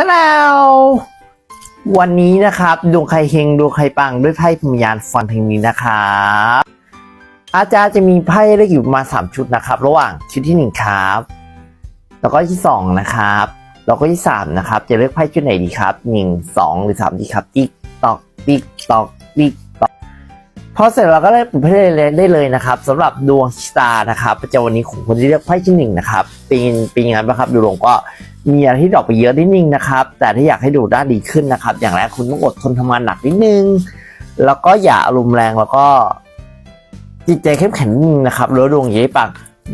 ตะแล้ววันนี้นะครับดวงใครเฮงดวงใครปังด้วยไพ่พมยานฟันเพลงนี้นะครับอาจารย์จะมีไพ่เลือกอยู่มาสามชุดนะครับ ระหว่างชุดที่หนึ่งครับ แล้วก็ที่สองนะครับ แล้วก็ที่สามนะครับ จะเลือกไพ่ชุดไหนดีครับหนึ่งสองหรือสามดีครับติ๊กตอกติ๊กตอกติ๊กตอกพอเสร็จเราก็ได้เปิดไพ่ได้เลยนะครับสำหรับดวงชะตานะครับประจำวันนี้ของคนที่เลือกไพ่ที่หนึ่งนะครับเป็นเป็นยังไงบ้างครับดูลงก็ มีอะไรที่ดรอกไปเยอะนิดนึงนะครับ แต่ถ้าอยากให้ดูด้านดีขึ้นนะครับ อย่างแรกคุณต้องอดทนทำงานหนักนิดนึง แล้วก็อย่าอารมณ์แรงแล้วก็ จิตใจเข้มแข็งนิดนึงนะครับแล้วดวงอย่าให้ปัง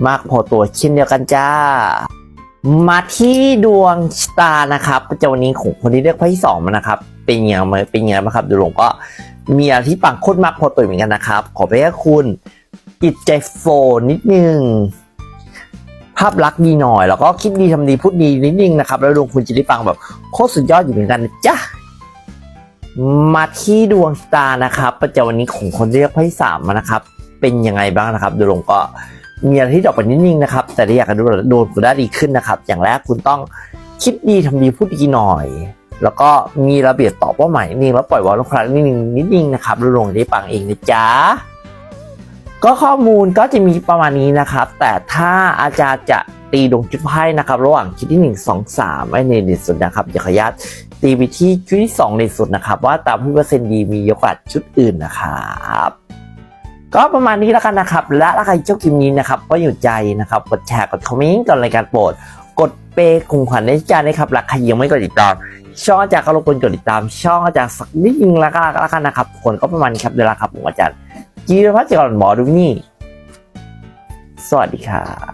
มากพอตัวเช่นเดียวกันจ้า มาที่ดวงชะตานะครับประจวันนี้ของคนที่เลือกไพ่ที่สองมานะครับ เป็นยังไงเป็นยังไงบ้างครับดูลงก็มีอะไรที่ปังโคตรมากพอตัวเหมือนกันนะครับ ขอไปให้คุณจิตใจโฟนิดนึงาพลักษณ์ดีหน่อย แล้วก็คิดดีทำดีพูดดีนิดนึงนะครับ แล้วดวงคุณจะได้ฟังแบบโคตรสุดยอดอยู่เหมือนกันนะจ๊ะมาที่ดวงตานะครับ ประจำวันนี้ของคนเรียกไพ่สามมานะครับ เป็นยังไงบ้างนะครับดวงก็มีอะไรที่ดอกไปนิดนึงนะครับ แต่ถ้าอยากจะดูโดนคุณได้ดีขึ้นนะครับ อย่างแรกคุณต้องคิดดีทำดีพูดดีหน่อย แล้วก็มีระเบียบตอบเป้าหมายนิดนึงแล้วปล่อยวางลูกค้านิดนึงนิดนึงนะครับดวงจะได้ปังเองนะจ๊ะ ก็ข้อมูลก็จะมีประมาณนี้นะครับ แต่ถ้าอาจารย์จะตีดวงจุดไพ่นะครับ ระหว่างชุดที่ 1 2 3ไว้ในเด่นสุดนะครับอย่าขออนุญาตตีไปที่ชุดที่2เด่นสุดนะครับ ว่าตามที่เปอร์เซ็นต์ดีมีเยอกว่าชุดอื่นนะครับก็ประมาณนี้แล้วกันนะครับ และถ้าใครชอบคลิปนี้นะครับก็อยู่ใจนะครับ กดแชร์กดคอมเมนต์กดรายการโปรด กดเปย์คุงขวัญในจานนะครับและใครยังไม่กดติดตาม ช่องอาจารย์ก็รบกวนกดติดตาม ช่องอาจารย์สักนิดนึงแล้วก็แล้วกันนะครับคนก็ประมาณนี้ครับเดี๋ยวละครับผมอาจารย์ จีรพัฒน์จริญหมอดูนี่ สวัสดีครับ